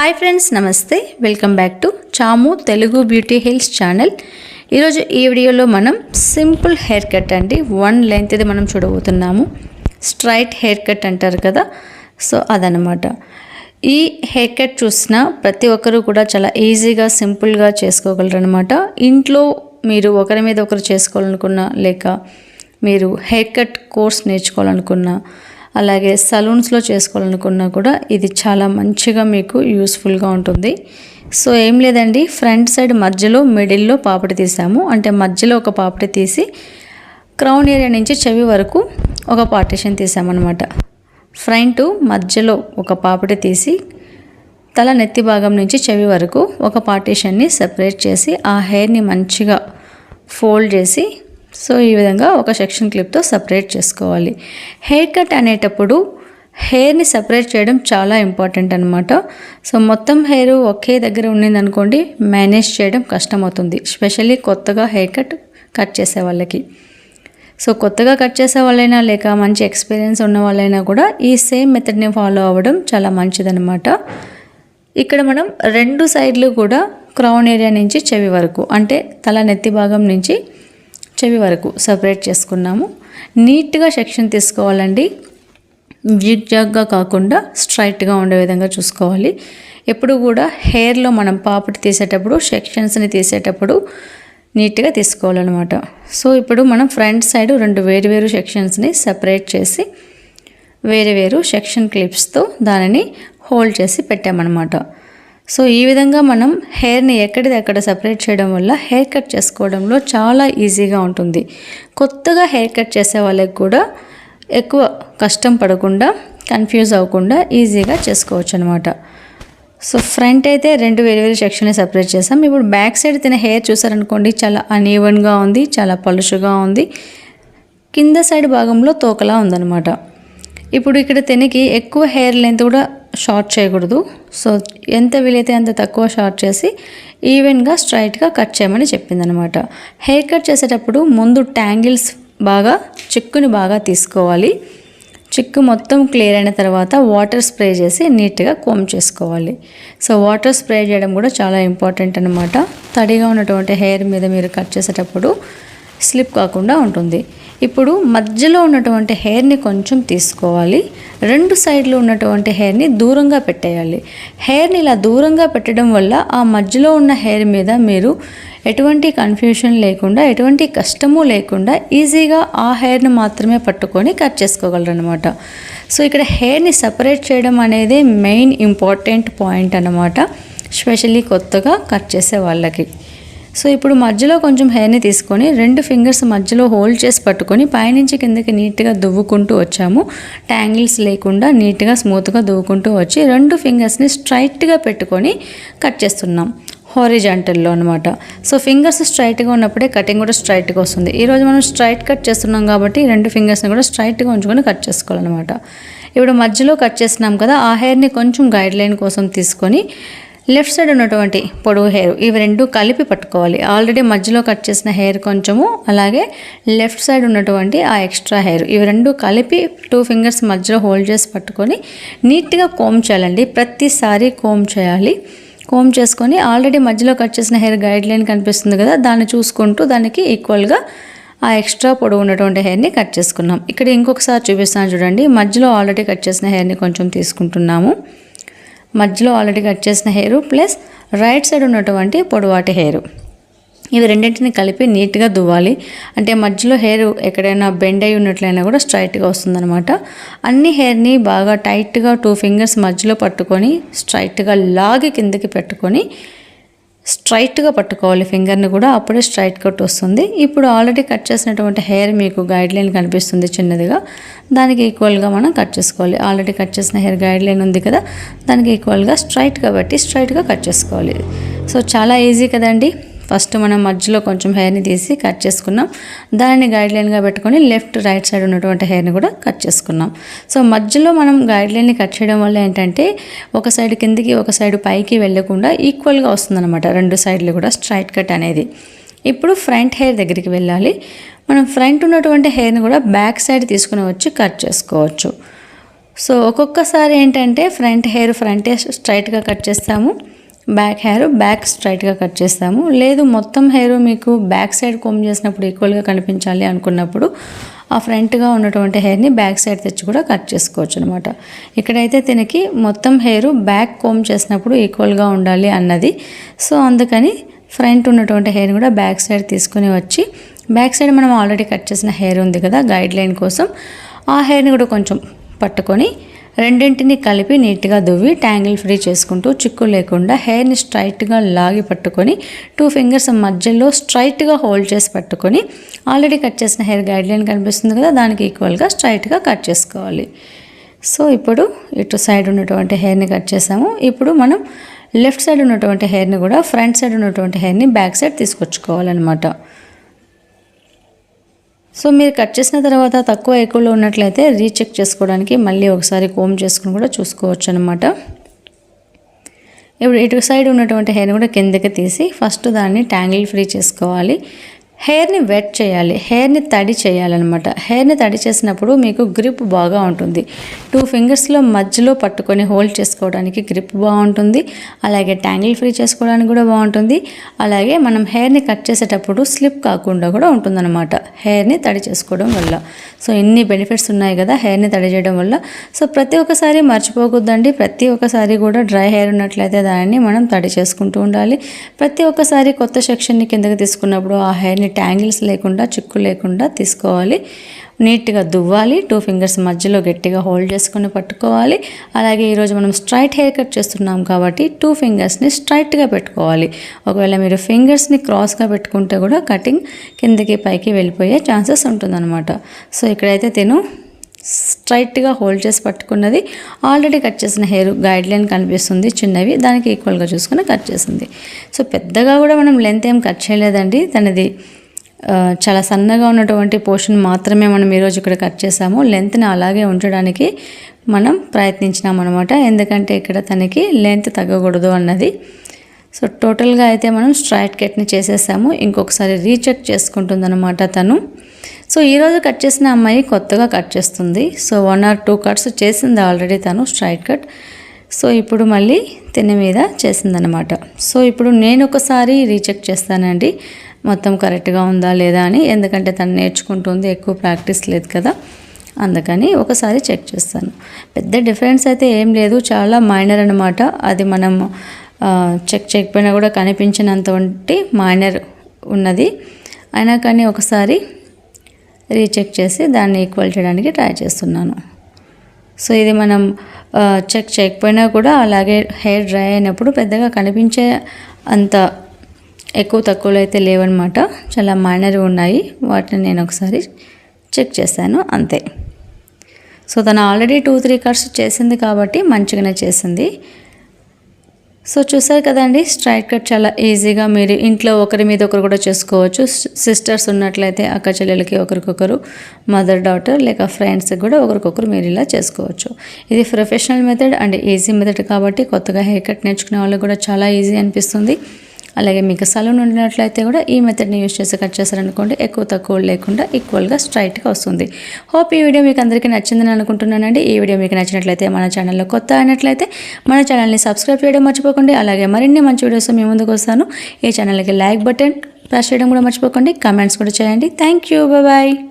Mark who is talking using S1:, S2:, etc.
S1: Hi friends నమస్తే. Welcome back to Chamu Telugu beauty hills channel ఈరోజు ఈ వీడియోలో మనం సింపుల్ హెయిర్ కట్ అండి. వన్ లెంత్ ఇది మనం చూడబోతున్నాము. స్ట్రైట్ హెయిర్ కట్ అంటారు కదా. సో అదనమాట ఈ హెయిర్ కట్ చూసిన ప్రతి ఒక్కరూ కూడా చాలా ఈజీగా సింపుల్గా చేసుకోగలరు అనమాట ఇంట్లో మీరు ఒకరి మీద ఒకరు చేసుకోవాలనుకున్నా లేక మీరు హెయిర్ కట్ కోర్స్ నేర్చుకోవాలనుకున్నా అలాగే సలూన్స్లో చేసుకోవాలనుకున్నా కూడా ఇది చాలా మంచిగా మీకు యూస్ఫుల్గా ఉంటుంది. సో ఏం లేదండి. ఫ్రంట్ సైడ్ మధ్యలో మిడిల్లో పాపడి తీసాము. అంటే మధ్యలో ఒక పాపడి తీసి క్రౌన్ ఏరియా నుంచి చెవి వరకు ఒక పార్టిషన్ తీసామన్నమాట. ఫ్రంట్ మధ్యలో ఒక పాపడి తీసి తల నెత్తి భాగం నుంచి చెవి వరకు ఒక పార్టీషన్ని సెపరేట్ చేసి ఆ హెయిర్ని మంచిగా ఫోల్డ్ చేసి సో ఈ విధంగా ఒక సెక్షన్ క్లిప్తో సపరేట్ చేసుకోవాలి. హెయిర్ కట్ అనేటప్పుడు హెయిర్ని సపరేట్ చేయడం చాలా ఇంపార్టెంట్ అనమాట సో మొత్తం హెయిర్ ఒకే దగ్గర ఉండిందనుకోండి మేనేజ్ చేయడం కష్టమవుతుంది. స్పెషల్లీ కొత్తగా హెయిర్ కట్ కట్ చేసే వాళ్ళకి. సో కొత్తగా కట్ చేసే వాళ్ళైనా లేక మంచి ఎక్స్పీరియన్స్ ఉన్న వాళ్ళైనా కూడా ఈ సేమ్ మెథడ్ని ఫాలో అవ్వడం చాలా మంచిదనమాట ఇక్కడ మనం రెండు సైడ్లు కూడా క్రౌన్ ఏరియా నుంచి చెవి వరకు అంటే తల నెత్తి భాగం నుంచి చెవి వరకు సపరేట్ చేసుకున్నాము. నీట్గా సెక్షన్ తీసుకోవాలండి. జిగ్ జాగ్గా కాకుండా స్ట్రైట్గా ఉండే విధంగా చూసుకోవాలి. ఎప్పుడు కూడా హెయిర్లో మనం పాపటి తీసేటప్పుడు సెక్షన్స్ని తీసేటప్పుడు నీట్గా తీసుకోవాలన్నమాట. సో ఇప్పుడు మనం ఫ్రంట్ సైడ్ రెండు వేరు వేరు సెక్షన్స్ని సపరేట్ చేసి వేరు వేరు సెక్షన్ క్లిప్స్తో దానిని హోల్డ్ చేసి పెట్టామన్నమాట. సో ఈ విధంగా మనం హెయిర్ని ఎక్కడిది అక్కడ సపరేట్ చేయడం వల్ల హెయిర్ కట్ చేసుకోవడంలో చాలా ఈజీగా ఉంటుంది. కొత్తగా హెయిర్ కట్ చేసే వాళ్ళకి కూడా ఎక్కువ కష్టం పడకుండా కన్ఫ్యూజ్ అవ్వకుండా ఈజీగా చేసుకోవచ్చు అనమాట సో ఫ్రంట్ అయితే రెండు వేరు వేరు సెక్షన్లు సపరేట్ చేసాం. ఇప్పుడు బ్యాక్ సైడ్ తిన హెయిర్ చూసారనుకోండి చాలా అన్ఈవన్గా ఉంది చాలా పలుషుగా ఉంది. కింద సైడ్ భాగంలో తోకలా ఉందన్నమాట. ఇప్పుడు ఇక్కడ తినకి ఎక్కువ హెయిర్ లెంత్ కూడా షార్ట్ చేయకూడదు. సో ఎంత వీలైతే అంత తక్కువ షార్ట్ చేసి ఈవెన్గా స్ట్రైట్గా కట్ చేయమని చెప్పిందనమాట. హెయిర్ కట్ చేసేటప్పుడు ముందు ట్యాంగిల్స్ బాగా చిక్కుని బాగా తీసుకోవాలి. చిక్కు మొత్తం క్లియర్ అయిన తర్వాత వాటర్ స్ప్రే చేసి నీట్గా కోమ్ చేసుకోవాలి. సో వాటర్ స్ప్రే చేయడం కూడా చాలా ఇంపార్టెంట్ అనమాట తడిగా ఉన్నటువంటి హెయిర్ మీద మీరు కట్ చేసేటప్పుడు స్లిప్ కాకుండా ఉంటుంది. ఇప్పుడు మధ్యలో ఉన్నటువంటి హెయిర్ని కొంచెం తీసుకోవాలి. రెండు సైడ్లు ఉన్నటువంటి హెయిర్ని దూరంగా పెట్టేయాలి. హెయిర్ని ఇలా దూరంగా పెట్టడం వల్ల ఆ మధ్యలో ఉన్న హెయిర్ మీద మీరు ఎటువంటి కన్ఫ్యూషన్ లేకుండా ఎటువంటి కష్టము లేకుండా ఈజీగా ఆ హెయిర్ని మాత్రమే పట్టుకొని కట్ చేసుకోగలరు అనమాట సో ఇక్కడ హెయిర్ని సపరేట్ చేయడం అనేది మెయిన్ ఇంపార్టెంట్ పాయింట్ అనమాట స్పెషల్లీ కొత్తగా కట్ చేసే వాళ్ళకి. సో ఇప్పుడు మధ్యలో కొంచెం హెయిర్ని తీసుకొని రెండు ఫింగర్స్ మధ్యలో హోల్డ్ చేసి పట్టుకొని పైనుంచి కిందకి నీట్గా దువ్వుకుంటూ వచ్చాము. ట్యాంగిల్స్ లేకుండా నీట్గా స్మూత్గా దువ్వుకుంటూ వచ్చి రెండు ఫింగర్స్ని స్ట్రైట్గా పెట్టుకొని కట్ చేస్తున్నాం. హారిజాంటల్లో అనమాట సో ఫింగర్స్ స్ట్రైట్గా ఉన్నప్పుడే కటింగ్ కూడా స్ట్రైట్గా వస్తుంది. ఈరోజు మనం స్ట్రైట్ కట్ చేస్తున్నాం కాబట్టి రెండు ఫింగర్స్ని కూడా స్ట్రైట్గా ఉంచుకొని కట్ చేసుకోవాలన్నమాట. ఇప్పుడు మధ్యలో కట్ చేసినాం కదా ఆ హెయిర్ని కొంచెం గైడ్ లైన్ కోసం తీసుకొని లెఫ్ట్ సైడ్ ఉన్నటువంటి పొడవు హెయిర్ ఇవి రెండు కలిపి పట్టుకోవాలి. ఆల్రెడీ మధ్యలో కట్ చేసిన హెయిర్ కొంచెము అలాగే లెఫ్ట్ సైడ్ ఉన్నటువంటి ఆ ఎక్స్ట్రా హెయిర్ ఇవి రెండు కలిపి టూ ఫింగర్స్ మధ్యలో హోల్డ్ చేసి పట్టుకొని నీట్గా కోమ్ చేయాలండి. ప్రతిసారి కోమ్ చేయాలి. కోమ్ చేసుకొని ఆల్రెడీ మధ్యలో కట్ చేసిన హెయిర్ గైడ్ లైన్ కనిపిస్తుంది కదా దాన్ని చూసుకుంటూ దానికి ఈక్వల్గా ఆ ఎక్స్ట్రా పొడవు ఉన్నటువంటి హెయిర్ని కట్ చేసుకున్నాం. ఇక్కడ ఇంకొకసారి చూపిస్తాను చూడండి. మధ్యలో ఆల్రెడీ కట్ చేసిన హెయిర్ని కొంచెం తీసుకుంటున్నాము. మధ్యలో ఆల్రెడీ కట్ చేసిన హెయిర్ ప్లస్ రైట్ సైడ్ ఉన్నటువంటి పొడవాటి హెయిర్. ఇవి రెండింటిని కలిపి నీట్గా దువ్వాలి. అంటే మధ్యలో హెయిర్ ఎక్కడైనా బెండ్ అయి ఉన్నట్లయినా కూడా స్ట్రైట్గా వస్తుందన్నమాట. అన్ని హెయిర్ని బాగా టైట్గా టూ ఫింగర్స్ మధ్యలో పట్టుకొని స్ట్రైట్గా లాగి కిందకి పెట్టుకొని స్ట్రైట్గా పట్టుకోవాలి ఫింగర్ని కూడా అప్పుడే స్ట్రైట్ కట్ వస్తుంది. ఇప్పుడు ఆల్రెడీ కట్ చేసినటువంటి హెయిర్ మీకు గైడ్ లైన్ కనిపిస్తుంది చిన్నదిగా. దానికి ఈక్వల్గా మనం కట్ చేసుకోవాలి. ఆల్రెడీ కట్ చేసిన హెయిర్ గైడ్ లైన్ ఉంది కదా దానికి ఈక్వల్గా స్ట్రైట్గా పెట్టి స్ట్రైట్గా కట్ చేసుకోవాలి. సో చాలా ఈజీ కదండి. ఫస్ట్ మనం మధ్యలో కొంచెం హెయిర్ని తీసి కట్ చేసుకున్నాం. దానిని గైడ్లైన్గా పెట్టుకొని లెఫ్ట్ రైట్ సైడ్ ఉన్నటువంటి హెయిర్ని కూడా కట్ చేసుకున్నాం. సో మధ్యలో మనం గైడ్లైన్ని కట్ చేయడం వల్ల ఏంటంటే ఒక సైడ్ కిందికి ఒక సైడ్ పైకి వెళ్ళకుండా ఈక్వల్గా వస్తుందన్నమాట. రెండు సైడ్లు కూడా స్ట్రైట్ కట్ అనేది. ఇప్పుడు ఫ్రంట్ హెయిర్ దగ్గరికి వెళ్ళాలి. మనం ఫ్రంట్ ఉన్నటువంటి హెయిర్ని కూడా బ్యాక్ సైడ్ తీసుకుని వచ్చి కట్ చేసుకోవచ్చు. సో ఒక్కొక్కసారి ఏంటంటే ఫ్రంట్ హెయిర్ ఫ్రంటే స్ట్రైట్గా కట్ చేస్తాము. బ్యాక్ హెయిర్ బ్యాక్ స్ట్రైట్గా కట్ చేస్తాము. లేదు మొత్తం హెయిర్ మీకు బ్యాక్ సైడ్ కోమ్ చేసినప్పుడు ఈక్వల్గా కనిపించాలి అనుకున్నప్పుడు ఆ ఫ్రంట్గా ఉన్నటువంటి హెయిర్ని బ్యాక్ సైడ్ తెచ్చి కూడా కట్ చేసుకోవచ్చు అనమాట ఇక్కడైతే తినకి మొత్తం హెయిర్ బ్యాక్ కోమ్ చేసినప్పుడు ఈక్వల్గా ఉండాలి అన్నది. సో అందుకని ఫ్రంట్ ఉన్నటువంటి హెయిర్ కూడా బ్యాక్ సైడ్ తీసుకొని వచ్చి బ్యాక్ సైడ్ మనం ఆల్రెడీ కట్ చేసిన హెయిర్ ఉంది కదా గైడ్ లైన్ కోసం ఆ హెయిర్ని కూడా కొంచెం పట్టుకొని రెండింటిని కలిపి నీట్గా దువ్వి ట్యాంగిల్ ఫ్రీ చేసుకుంటూ చిక్కు లేకుండా హెయిర్ని స్ట్రైట్గా లాగి పట్టుకొని టూ ఫింగర్స్ మధ్యలో స్ట్రైట్గా హోల్డ్ చేసి పట్టుకొని ఆల్రెడీ కట్ చేసిన హెయిర్ గైడ్ లైన్ కనిపిస్తుంది కదా దానికి ఈక్వల్గా స్ట్రైట్గా కట్ చేసుకోవాలి. సో ఇప్పుడు ఇటు సైడ్ ఉన్నటువంటి హెయిర్ని కట్ చేసాము. ఇప్పుడు మనం లెఫ్ట్ సైడ్ ఉన్నటువంటి హెయిర్ని కూడా ఫ్రంట్ సైడ్ ఉన్నటువంటి హెయిర్ని బ్యాక్ సైడ్ తీసుకొచ్చుకోవాలన్నమాట. సో మీరు కట్ చేసిన తర్వాత తక్కువ ఎక్కువలో ఉన్నట్లయితే రీచెక్ చేసుకోవడానికి మళ్ళీ ఒకసారి కోమ్ చేసుకుని కూడా చూసుకోవచ్చు అనమాట ఇప్పుడు ఇటు సైడ్ ఉన్నటువంటి హెయిర్ కూడా కిందకి తీసి ఫస్ట్ దాన్ని ట్యాంగిల్ ఫ్రీ చేసుకోవాలి. హెయిర్ని వెట్ చేయాలి హెయిర్ని తడి చేయాలన్నమాట. హెయిర్ని తడి చేసినప్పుడు మీకు గ్రిప్ బాగా ఉంటుంది. టూ ఫింగర్స్లో మధ్యలో పట్టుకొని హోల్డ్ చేసుకోవడానికి గ్రిప్ బాగుంటుంది. అలాగే ట్యాంగిల్ ఫ్రీ చేసుకోవడానికి కూడా బాగుంటుంది. అలాగే మనం హెయిర్ని కట్ చేసేటప్పుడు స్లిప్ కాకుండా కూడా ఉంటుందన్నమాట. హెయిర్ని తడి చేసుకోవడం వల్ల. సో ఎన్ని బెనిఫిట్స్ ఉన్నాయి కదా హెయిర్ని తడి చేయడం వల్ల. సో ప్రతి ఒక్కసారి మర్చిపోకూడదండి. ప్రతి ఒక్కసారి కూడా డ్రై హెయిర్ ఉన్నట్లయితే దాన్ని మనం తడి చేసుకుంటూ ఉండాలి. ప్రతి ఒక్కసారి కొత్త సెక్షన్ని కిందకి తీసుకున్నప్పుడు ఆ హెయిర్ని ట్యాంగిల్స్ లేకుండా చిక్కు లేకుండా తీసుకోవాలి. నీట్గా దువ్వాలి టూ ఫింగర్స్ మధ్యలో గట్టిగా హోల్డ్ చేసుకుని పట్టుకోవాలి. అలాగే ఈరోజు మనం స్ట్రైట్ హెయిర్ కట్ చేస్తున్నాం కాబట్టి టూ ఫింగర్స్ని స్ట్రైట్గా పెట్టుకోవాలి. ఒకవేళ మీరు ఫింగర్స్ని క్రాస్గా పెట్టుకుంటే కూడా కటింగ్ కిందకి పైకి వెళ్ళిపోయే ఛాన్సెస్ ఉంటుందన్నమాట. సో ఇక్కడైతే తిను. స్ట్రైట్గా హోల్డ్ చేసి పట్టుకున్నది. ఆల్రెడీ కట్ చేసిన హెయిర్ గైడ్ లైన్ కనిపిస్తుంది చిన్నవి. దానికి ఈక్వల్గా చూసుకుని కట్ చేసింది. సో పెద్దగా కూడా మనం లెంత్ ఏం కట్ చేయలేదండి. తనది చాలా సన్నగా ఉన్నటువంటి పోర్షన్ మాత్రమే మనం ఈరోజు ఇక్కడ కట్ చేసాము లెంత్ని అలాగే ఉంచడానికి మనం ప్రయత్నించినాం అనమాట ఎందుకంటే ఇక్కడ తనకి లెంత్ తగ్గకూడదు అన్నది. సో టోటల్గా అయితే మనం స్ట్రైట్ కట్ని చేసేసాము. ఇంకొకసారి రీచెక్ చేసుకుంటుందన్నమాట తను. సో ఈరోజు కట్ చేసిన అమ్మాయి కొత్తగా కట్ చేస్తుంది. So one or two cuts చేసింది ఆల్రెడీ తను స్ట్రైట్ కట్. సో ఇప్పుడు మళ్ళీ తిని మీద చేసిందనమాట సో ఇప్పుడు నేను ఒకసారి రీచెక్ చేస్తానండి. మొత్తం కరెక్ట్గా ఉందా లేదా అని ఎందుకంటే తను నేర్చుకుంటుంది ఎక్కువ ప్రాక్టీస్ లేదు కదా. అందుకని ఒకసారి చెక్ చేస్తాను. పెద్ద డిఫరెన్స్ అయితే ఏం లేదు చాలా మైనర్ అనమాట అది మనం చెక్ చేయకపోయినా కూడా కనిపించినంత వంటి మైనర్ ఉన్నది. అయినా కానీ ఒకసారి రీచెక్ చేసి దాన్ని ఈక్వల్ చేయడానికి ట్రై చేస్తున్నాను. సో ఇది మనం చెక్ చేయకపోయినా కూడా అలాగే హెయిర్ డ్రై అయినప్పుడు పెద్దగా కనిపించే అంత ఎక్కువ తక్కువలో అయితే లేవన్నమాట. చాలా మైనర్ ఉన్నాయి. వాటిని నేను ఒకసారి చెక్ చేశాను. అంతే. సో తను ఆల్రెడీ టూ త్రీ కట్స్ చేసింది కాబట్టి మంచిగానే చేసింది. సో చూసారు కదండి స్ట్రైట్ కట్ చాలా ఈజీగా మీరు ఇంట్లో ఒకరి మీద ఒకరు కూడా చేసుకోవచ్చు. సిస్టర్స్ ఉన్నట్లయితే అక్క చెల్లెలకి ఒకరికొకరు మదర్ డాటర్ లేక ఫ్రెండ్స్కి కూడా ఒకరికొకరు మీరు ఇలా చేసుకోవచ్చు. ఇది professional method and easy method కాబట్టి కొత్తగా హెయిర్ కట్ నేర్చుకునే వాళ్ళకి కూడా చాలా ఈజీ అనిపిస్తుంది. అలాగే మీకు సలూన్ ఉండినట్లయితే కూడా ఈ మెథడ్ని యూస్ చేసి కట్ చేశారనుకోండి ఎక్కువ తక్కువ లేకుండా ఈక్వల్గా స్ట్రైట్గా వస్తుంది. హోప్ ఈ వీడియో మీకు అందరికీ నచ్చిందని అనుకుంటున్నానండి. ఈ వీడియో మీకు నచ్చినట్లయితే మన ఛానల్లో కొత్త అయినట్లయితే మన ఛానల్ని సబ్స్క్రైబ్ చేయడం మర్చిపోకండి. అలాగే మరిన్ని మంచి వీడియోస్ మీ ముందుకు వస్తాను. ఈ ఛానల్కి లైక్ బటన్ ప్రెస్ చేయడం కూడా మర్చిపోకండి. కమెంట్స్ కూడా చేయండి. Thank you bye